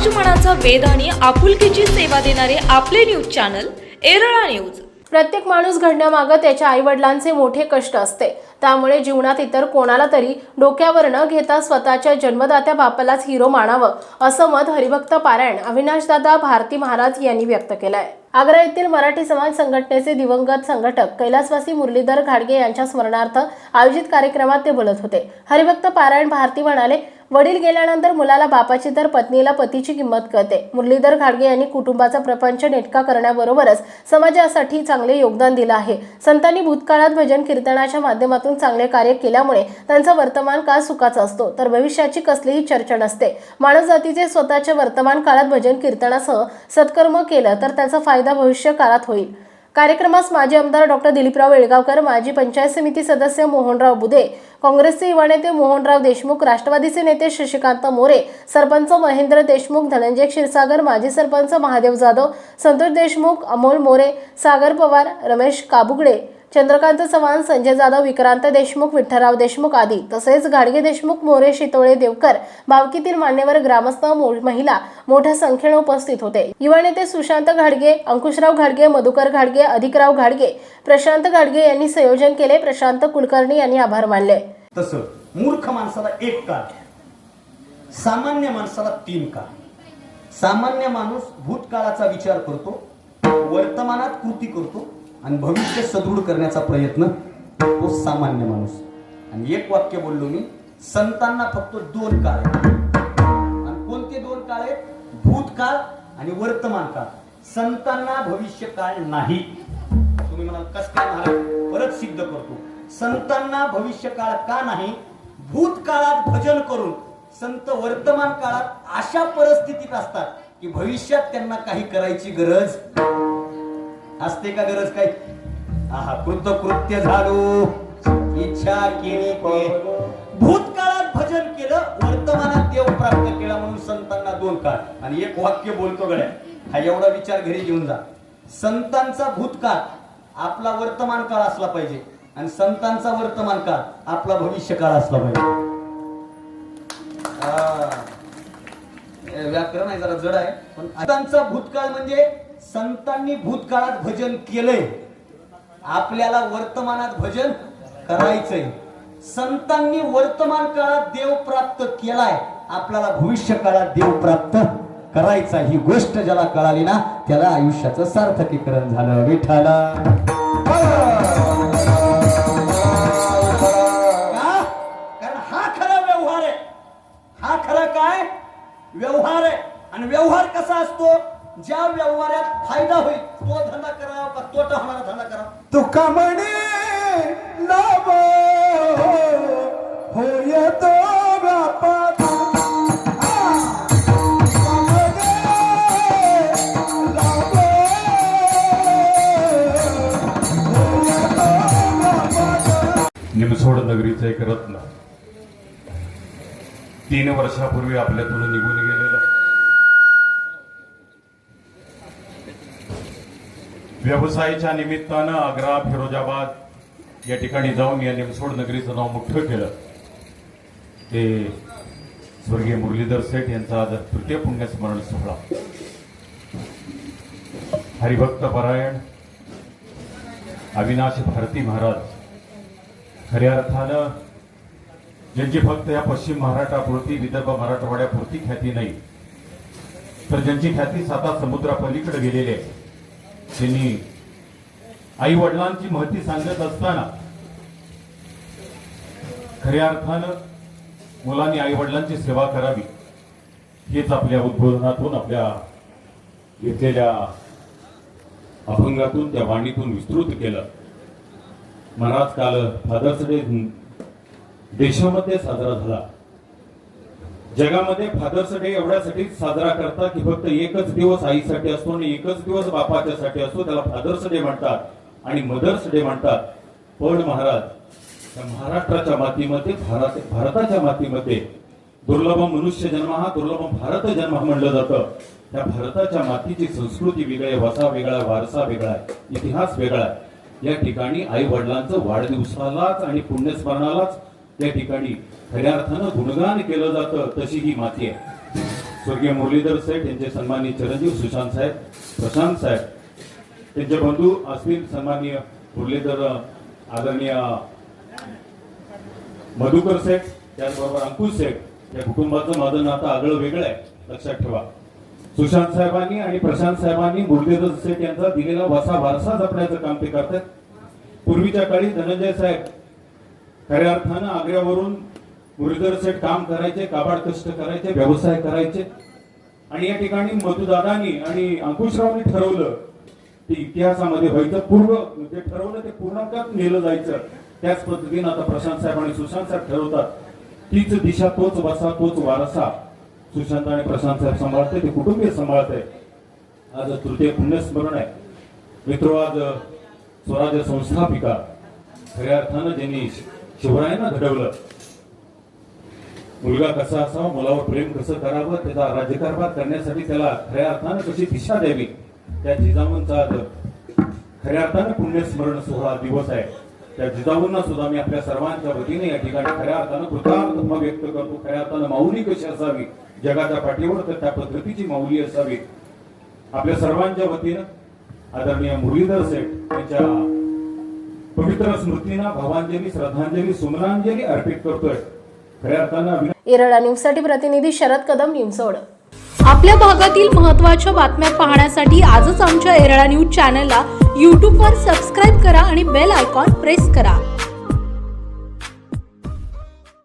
समाजमनाचा वेध आणि आपुलकीची सेवा देणारे आपले न्यूज चॅनल एरळा न्यूज प्रत्येक माणूस घडण्यामागं त्याच्या आईवडिलांचे मोठे कष्ट असते. त्यामुळे जीवनात इतर कोणाला तरी डोक्यावर न घेता स्वतःच्या जन्मदात्या बापालाच हिरो मानावं असं मत हरिभक्त पारायण अविनाशदादा भारती महाराज यांनी व्यक्त केलं आहे आग्रा येथील मराठी समाज संघटनेचे दिवंगत संघटक कैलासवासी मुरलीधर घाडगे यांच्या स्मरणार्थ आयोजित कार्यक्रमात ते बोलत होते. हरिभक्त पारायण भारती म्हणाले वडील गेल्यानंतर मुलाला बापाची तर पत्नीला पतीची किंमत कळते. मुरलीधर घाडगे यांनी कुटुंबाचा प्रपंच नेटका करण्याबरोबरच समाजासाठी चांगले योगदान दिलं आहे. संतांनी भूतकाळात भजन कीर्तनाच्या माध्यमातून चांगले कार्य केल्यामुळे त्यांचा वर्तमान काळ सुखाचा असतो. तर भविष्याची कसलीही चर्चा नसते. मानव जातीचे स्वतःच्या वर्तमान काळात भजन कीर्तनासह सत्कर्म केलं तर त्याचा फायदा भविष्य काळात होईल. कार्यक्रमास माजी आमदार डॉक्टर दिलीपराव येळगावकर माजी पंचायत समिती सदस्य मोहनराव बुधे काँग्रेसचे युवा नेते मोहनराव देशमुख राष्ट्रवादीचे नेते शशिकांत मोरे सरपंच महेंद्र देशमुख धनंजय क्षीरसागर माजी सरपंच महादेव जाधव संतोष देशमुख अमोल मोरे सागर पवार रमेश काबुगडे चंद्रकांत चव्हाण संजय जाधव विक्रांत देशमुख विठ्ठलराव देशमुख आदी तसेच गाडगे देशमुख मोरे शितोळे देवकर भावकीतील मान्यवर ग्रामस्थ महिला मोठ्या संख्येने उपस्थित होते. युवा नेते सुशांत घाडगे अंकुशराव घाडगे मधुकर घाडगे अधिकराव घाडगे प्रशांत घाडगे यांनी संयोजन केले. प्रशांत कुलकर्णी यांनी आभार मानले. तस मूर्ख माणसाला एक काळ सामान्य माणसाला तीन काळ. सामान्य माणूस भूतकाळाचा विचार करतो वर्तमानात कृती करतो आणि भविष्य सदृढ करण्याचा प्रयत्न तो सामान्य माणूस. आणि एक वाक्य बोललो मी संतांना फक्त दोन काळ आहेत. आणि कोणते दोन काळ आहेत? भूतकाळ आणि वर्तमान काळ संतांना भविष्य काळ नाही. तुम्ही म्हणाल कस काय महाराज? परत सिद्ध करतो. संतांना भविष्य काळ का नाही? भूतकाळात भजन करून. संत वर्तमान काळात अशा परिस्थितीत असतात की भविष्यात त्यांना काही करायची गरज असते का गरज काय? आहा कृतकृत्य झालो. इच्छा केली भूतकाळात भजन केलं वर्तमानात देव प्राप्त केला म्हणून संतांना दोन काळ. आणि एक वाक्य बोलतो गड्या हा एवढा विचार घरी घेऊन जा. संतांचा भूतकाळ आपला वर्तमान काळ असला पाहिजे. आणि संतांचा वर्तमान काळ आपला भविष्य काळ असला पाहिजे. व्याकरण आहे जरा जड आहे पण संतांचा भूतकाळ म्हणजे संतांनी भूतकाळात भजन केलंय. आपल्याला वर्तमानात भजन करायचंय. संतांनी वर्तमान काळात देव प्राप्त केलाय. आपल्याला भविष्य काळात देव प्राप्त करायचा ही गोष्ट ज्याला कळाली ना त्याला आयुष्याचं सार्थकीकरण झालं. विठाला धंदा करावा तुका म्हणे लाभ होय तो व्यापार. निमसोड नगरीचं एक रत्न. तीन वर्षापूर्वी आपल्यातून निघून गेलेलं व्यवसायाच्या निमित्तानं आग्रा फिरोजाबाद या ठिकाणी जाऊन या निमसोड नगरीचं नाव मोठं केलं. ते स्वर्गीय मुरलीधर सेठ यांचा आज तृतीय पुण्यस्मरण सोहळा. हरिभक्त परायण अविनाश भारती महाराज. खऱ्या अर्थानं ज्यांची फक्त या पश्चिम महाराष्ट्रापुरती विदर्भ मराठवाड्यापुरती ख्याती नाही तर ज्यांची ख्याती साता समुद्रापलीकडे गेलेली आहे त्यांनी आई वडिलांची महती सांगत असताना खऱ्या अर्थानं मुलांनी आई वडिलांची सेवा करावी हेच आपल्या उद्बोधनातून आपल्या घेतलेल्या अभंगातून त्या वाणीतून विस्तृत केलं. महाराज काल फादर्स डे देशामध्ये साजरा झाला. जगामध्ये फादर्स डे एवढ्यासाठी साजरा करतात की फक्त एकच दिवस आईसाठी असतो आणि एकच दिवस बापाच्यासाठी असतो त्याला फादर्स डे म्हणतात आणि मदर्स डे म्हणतात. पण महाराज या महाराष्ट्राच्या मातीमध्ये भारत भारताच्या मातीमध्ये दुर्लभ मनुष्य जन्म हा दुर्लभ भारत जन्म म्हणलं जातं. त्या भारताच्या मातीची संस्कृती वेगळी आहे, वसा वेगळा वारसा वेगळा आहे इतिहास वेगळा आहे. या ठिकाणी आई वडिलांचं वाढदिवसालाच आणि पुण्यस्मरणालाच त्या ठिकाणी खऱ्या अर्थानं गुणगान केलं जातं तशी ही माती आहे. स्वर्गीय मुरलीधर सेठ यांचे सन्माननीय चिरंजीव सुशांत साहेब प्रशांत साहेब त्यांचे बंधू असतील सन्माननीय मुरलीधर आदरणीय मधुकर सेठ त्याचबरोबर अंकुश सेठ या कुटुंबाचं माझं नातं आगळं वेगळं आहे लक्षात ठेवा. सुशांत साहेबांनी आणि प्रशांत साहेबांनी मुरलीधर सेठ यांचा दिलेला वसा वारसा जपण्याचं काम ते करतात. पूर्वीच्या काळी धनंजय साहेब खऱ्या अर्थानं आग्र्यावरून मुरलीधर सेठ काम करायचे काबाड कष्ट करायचे व्यवसाय करायचे. आणि या ठिकाणी मधुदादानी आणि अंकुशरावनी ठरवलं की इतिहासामध्ये व्हायचं. पूर्व जे ठरवलं ते पूर्णांकात नेलं जायचं? त्याच पद्धतीनं आता प्रशांत साहेब आणि सुशांत साहेब ठरवतात. तीच दिशा तोच वसा तोच वारसा. सुशांत आणि प्रशांत साहेब सांभाळते ते कुटुंबीय सांभाळते. आज तृतीय पुण्यस्मरण आहे. मित्र आज स्वराज्य संस्थापिका. खऱ्या अर्थानं ज्यांनी शिवरायांना घडवलं. मुलगा कसा असावा मुलावर प्रेम कसं करावं त्याचा राज्यकारभार करण्यासाठी त्याला खऱ्या अर्थानं कशी दिशा द्यावी त्या जिजाऊंचा खऱ्या अर्थानं पुण्यस्मरण सोहळा दिवस आहे. त्या जिजाऊंना सुद्धा मी आपल्या सर्वांच्या वतीने या ठिकाणी खऱ्या अर्थानं कृतज्ञता व्यक्त करतो. खऱ्या अर्थानं माऊली कशी असावी जगाच्या पाठीवर तर त्या पद्धतीची माऊली असावी. आपल्या सर्वांच्या वतीनं आदरणीय मुरलीधर सेठ यांच्या पवित्र स्मृतींना भावांजली श्रद्धांजली सुमनांजली अर्पित करतोय. खऱ्या अर्थानं येरळा न्यूजसाठी प्रतिनिधी शरद कदम निमसोड. आपल्या भागातील महत्त्वाच्या बातम्या पाहण्यासाठी आजच आमच्या एरळा न्यूज चॅनलला यूट्यूबवर सबस्क्राईब करा आणि बेल आयकॉन प्रेस करा.